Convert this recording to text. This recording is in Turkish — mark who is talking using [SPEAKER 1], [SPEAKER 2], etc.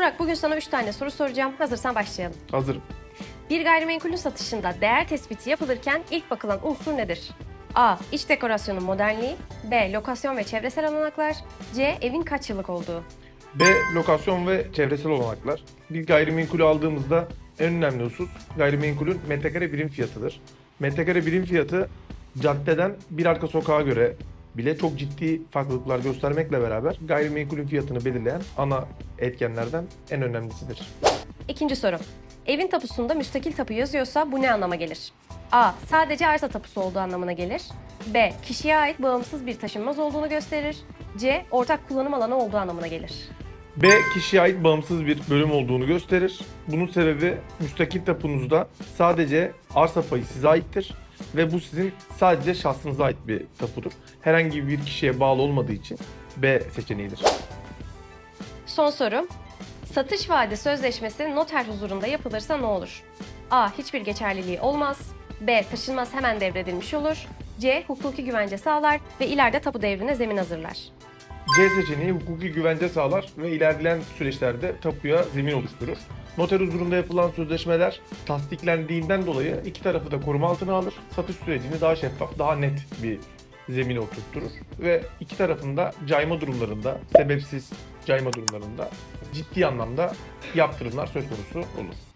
[SPEAKER 1] Burak bugün sana 3 tane soru soracağım. Hazırsan başlayalım.
[SPEAKER 2] Hazırım.
[SPEAKER 1] Bir gayrimenkulün satışında değer tespiti yapılırken ilk bakılan unsur nedir? A. İç dekorasyonun modernliği. B. Lokasyon ve çevresel olanaklar. C. Evin kaç yıllık olduğu.
[SPEAKER 2] B. Lokasyon ve çevresel olanaklar. Bir gayrimenkulü aldığımızda en önemli husus gayrimenkulün metrekare birim fiyatıdır. Metrekare birim fiyatı caddeden bir arka sokağa göre bile çok ciddi farklılıklar göstermekle beraber gayrimenkulün fiyatını belirleyen ana etkenlerden en önemlisidir.
[SPEAKER 1] İkinci soru. Evin tapusunda müstakil tapu yazıyorsa bu ne anlama gelir? A. Sadece arsa tapusu olduğu anlamına gelir. B. Kişiye ait bağımsız bir taşınmaz olduğunu gösterir. C. Ortak kullanım alanı olduğu anlamına gelir.
[SPEAKER 2] B. Kişiye ait bağımsız bir bölüm olduğunu gösterir. Bunun sebebi müstakil tapunuzda sadece arsa payı size aittir ve bu sizin sadece şahsınıza ait bir tapudur. Herhangi bir kişiye bağlı olmadığı için B seçeneğidir.
[SPEAKER 1] Son soru. Satış vaadi sözleşmesi noter huzurunda yapılırsa ne olur? A. Hiçbir geçerliliği olmaz. B. Taşınmaz hemen devredilmiş olur. C. Hukuki güvence sağlar ve ileride tapu devrine zemin hazırlar.
[SPEAKER 2] C seçeneği hukuki güvence sağlar ve ilerleyen süreçlerde tapuya zemin oluşturur. Noter huzurunda yapılan sözleşmeler tasdiklendiğinden dolayı iki tarafı da koruma altına alır. Satış sürecini daha şeffaf, daha net bir zemine oturtturur. Ve iki tarafında cayma durumlarında, sebepsiz cayma durumlarında ciddi anlamda yaptırımlar söz konusu olur.